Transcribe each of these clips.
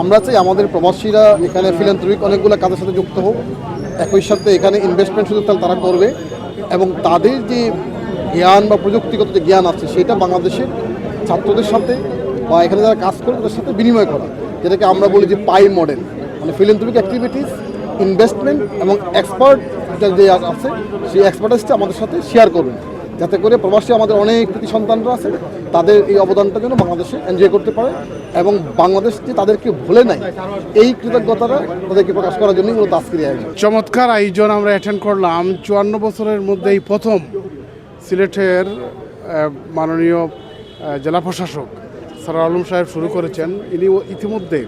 আমরা চাই আমাদের প্রবাসীরা এখানে ফিলান্থ্রপিক অনেকগুলো কাজের সাথে যুক্ত হোক। একই সাথে এখানে ইনভেস্টমেন্ট তাহলে তারা করবে এবং তাদের যে জ্ঞান বা প্রযুক্তিগত যে জ্ঞান আছে, সেটা বাংলাদেশের ছাত্রদের সাথে বা এখানে যারা কাজ করে তাদের সাথে বিনিময় করা। যেটাকে আমরা বলি যে পাই মডেল মানে ফিলান্থ্রপিক অ্যাক্টিভিটিস ইনভেস্টমেন্ট এবং এক্সপার্ট যে আছে, সেই এক্সপার্টাইজটা আমাদের সাথে শেয়ার করবেন যাতে করে প্রবাসী আমাদের অনেক কৃতি সন্তানরা আছে, তাদের এই অবদানটা যেন বাংলাদেশে এনজয় করতে পারে এবং বাংলাদেশ যে তাদেরকে ভুলে নাই, এই কৃতজ্ঞতাটা তাদেরকে প্রকাশ করার জন্যই মূলত আজকের এই আয়োজন। চমৎকার আয়োজন আমরা অ্যাটেন্ড করলাম। চুয়ান্ন বছরের মধ্যেই প্রথম সিলেটের মাননীয় জেলা প্রশাসক সারা আলম সাহেব শুরু করেছেন। ইনি ইতিমধ্যে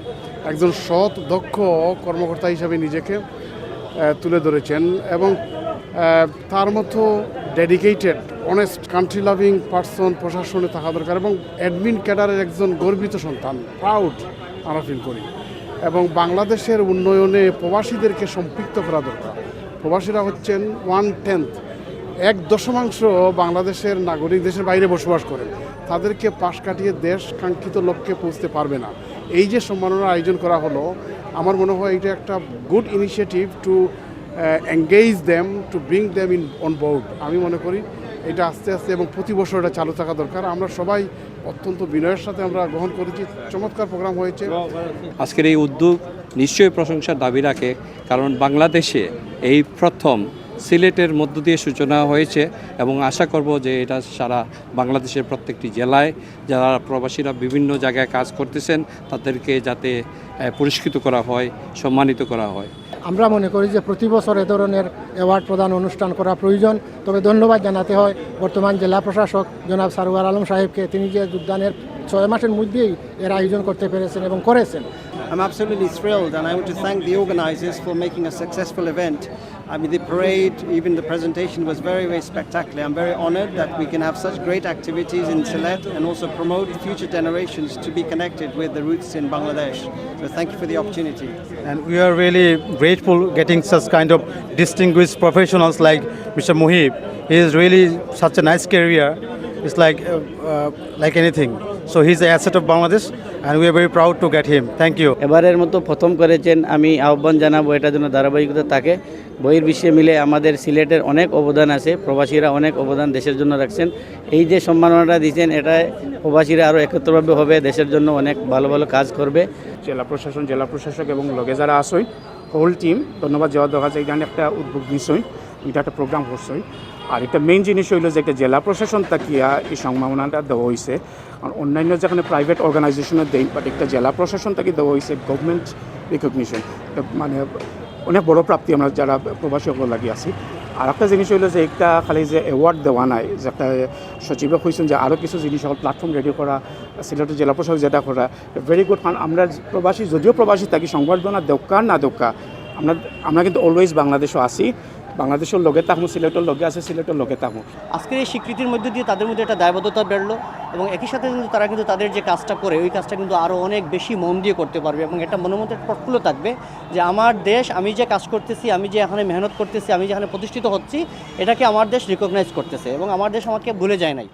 একজন সৎ, দক্ষ কর্মকর্তা হিসাবে নিজেকে তুলে ধরেছেন এবং তার মতো dedicated honest country loving person প্রশাসনে থাকা দরকার এবং অ্যাডমিন ক্যাডারের একজন গর্বিত সন্তান প্রাউড আমরা ফিল করি এবং বাংলাদেশের উন্নয়নে প্রবাসীদেরকে সম্পৃক্ত করা দরকার। প্রবাসীরা হচ্ছেন ওয়ান টেন্থ এক দশমাংশ বাংলাদেশের নাগরিক দেশের বাইরে বসবাস করেন। তাদেরকে পাশ কাটিয়ে দেশ কাঙ্ক্ষিত লক্ষ্যে পৌঁছতে পারবে না। এই যে সম্মাননার আয়োজন করা হলো, আমার মনে হয় এটা একটা good initiative to engage them to bring them in on board আমি মনে করি এটা আস্তে আস্তে এবং প্রতি বছর এটা চালু থাকা দরকার। আমরা সবাই অত্যন্ত বিনয়ের সাথে আমরা গ্রহণ করেছি। চমৎকার প্রোগ্রাম হয়েছে। আজকের এই উদ্যোগ নিশ্চয়ই প্রশংসার দাবি রাখে, কারণ বাংলাদেশে এই প্রথম সিলেটের মধ্য দিয়ে সূচনা হয়েছে এবং আশা করব যে এটা সারা বাংলাদেশের প্রত্যেকটি জেলায় যারা প্রবাসীরা বিভিন্ন জায়গায় কাজ করতেছেন তাদেরকে যাতে পুরস্কৃত করা হয়, সম্মানিত করা হয়। আমরা মনে করি যে প্রতি বছর এ ধরনের অ্যাওয়ার্ড প্রদান অনুষ্ঠান করা প্রয়োজন। তবে ধন্যবাদ জানাতে হয় বর্তমান জেলা প্রশাসক জনাব সারোয়ার আলম সাহেবকে। তিনি যে যোগদানের ছয় মাসের মধ্যেই এর আয়োজন করতে পেরেছেন এবং করেছেন। I'm absolutely thrilled, and I want to thank the organizers for making a successful event. I mean, the parade, even the presentation was very, very spectacular. I'm very honored that we can have such great activities in Sylhet and also promote future generations to be connected with the roots in Bangladesh. So, thank you for the opportunity. And we are really grateful getting such kind of distinguished professionals like Mr. Muhib. He is really such a nice career. It's like uh, uh, like anything. So he's the asset of Bangladesh, and we are very proud to get him. Thank you. এবারের মতো প্রথম করেছেন আমি আহ্বান জানাব এটার জন্য ধারাবাহিকতা তাকে বইয়ের বিশ্বে মিলে আমাদের সিলেটের অনেক অবদান আছে প্রবাসীরা অনেক অবদান দেশের জন্য রাখছেন এই যে সম্মাননাটা দিয়েছেন এটায় প্রবাসীরা আরও একত্রভাবে হবে দেশের জন্য অনেক ভালো ভালো কাজ করবে জেলা প্রশাসন জেলা প্রশাসক এবং লগে যারা আসই হোল টিম ধন্যবাদ যাওয়া দেখা যায় এখানে একটা উদ্যোগ নিশ্চয় এটা একটা প্রোগ্রাম করছই আর একটা মেইন জিনিস হইল যে একটা জেলা প্রশাসন তাকিয়া এই সম্ভাবনাটা দেওয়া হয়েছে আর অন্যান্য যেখানে প্রাইভেট অর্গানাইজেশনের দেয় বাট একটা জেলা প্রশাসন তাকে দেওয়া হয়েছে গভর্নমেন্ট রিকগনিশন মানে অনেক বড় প্রাপ্তি আমরা যারা প্রবাসী সকল লাগি আছি। আর একটা জিনিস হইল যে একটা খালি যে অ্যাওয়ার্ড দেওয়া নাই, যে একটা সচিবে কইছেন যে আরও কিছু জিনিস হল প্ল্যাটফর্ম রেডি করা সিলেটের জেলা প্রশাসক যেটা করা ভেরি গুড কারণ আমরা প্রবাসী, যদিও প্রবাসী থাকি সংবর্ধনা দোকা না দোকা আমরা আমরা কিন্তু অলওয়েজ বাংলাদেশও আছি। বাংলাদেশের লগে থাকব সিলেটের লগে আছে, সিলেটের লগে থাকব আজকের এই স্বীকৃতির মধ্যে দিয়ে তাদের মধ্যে একটা দায়বদ্ধতা বেড়লো এবং একই সাথে কিন্তু তারা কিন্তু তাদের যে কাজটা করে, ওই কাজটা কিন্তু আরও অনেক বেশি মন দিয়ে করতে পারবে এবং একটা মধ্যে প্রফুল্ল থাকবে যে আমার দেশ, আমি যে কাজ করতেছি, আমি যে এখানে মেহনত করতেছি, আমি যেখানে প্রতিষ্ঠিত হচ্ছি, এটাকে আমার দেশ রিকগনাইজ করতেছে এবং আমার দেশ আমাকে ভুলে যায় নাই।